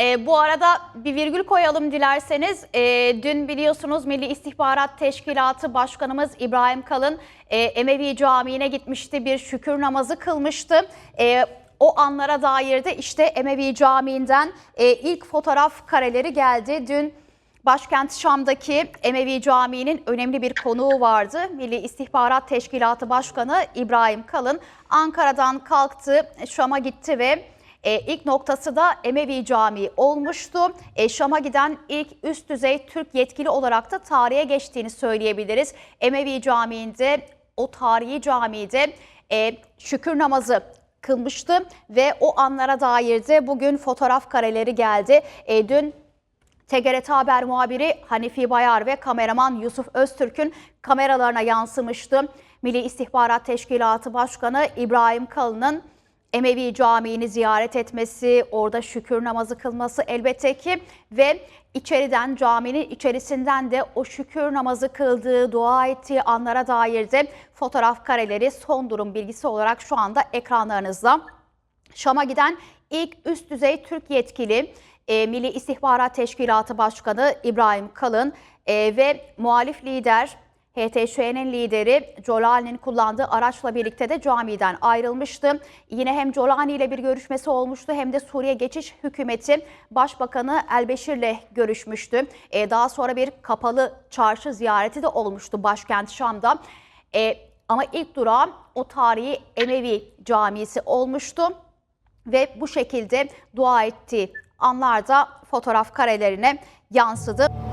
E, bu arada bir virgül koyalım dilerseniz. E, dün biliyorsunuz Milli İstihbarat Teşkilatı Başkanımız İbrahim Kalın e, Emevi Camii'ne gitmişti. Bir şükür namazı kılmıştı. E, o anlara dair de işte Emevi Camii'nden e, ilk fotoğraf kareleri geldi. Dün Başkent Şam'daki Emevi Camii'nin önemli bir konuğu vardı. Milli İstihbarat Teşkilatı Başkanı İbrahim Kalın Ankara'dan kalktı, Şam'a gitti ve e, ilk noktası da Emevi Camii olmuştu. E, Şam'a giden ilk üst düzey Türk yetkili olarak da tarihe geçtiğini söyleyebiliriz. Emevi Camii'nde, o tarihi camide e, şükür namazı kılmıştı ve o anlara dair de bugün fotoğraf kareleri geldi. E, dün TGRT Haber muhabiri Hanifi Bayar ve kameraman Yusuf Öztürk'ün kameralarına yansımıştı. Milli İstihbarat Teşkilatı Başkanı İbrahim Kalın'ın Emevi Camii'ni ziyaret etmesi, orada şükür namazı kılması elbette ki ve içeriden caminin içerisinden de o şükür namazı kıldığı, dua ettiği anlara dair de fotoğraf kareleri son durum bilgisi olarak şu anda ekranlarınızda. Şam'a giden ilk üst düzey Türk yetkili e, Milli İstihbarat Teşkilatı Başkanı İbrahim Kalın e, ve muhalif lider HTŞ'nin lideri Jolani'nin kullandığı araçla birlikte de camiden ayrılmıştı. Yine hem Jolani ile bir görüşmesi olmuştu hem de Suriye Geçiş Hükümeti Başbakanı Elbeşir'le görüşmüştü. E, daha sonra bir kapalı çarşı ziyareti de olmuştu başkent Şam'da. E, ama ilk durağı o tarihi Emevi Camisi olmuştu ve bu şekilde dua ettiği anlarda fotoğraf karelerine yansıdı.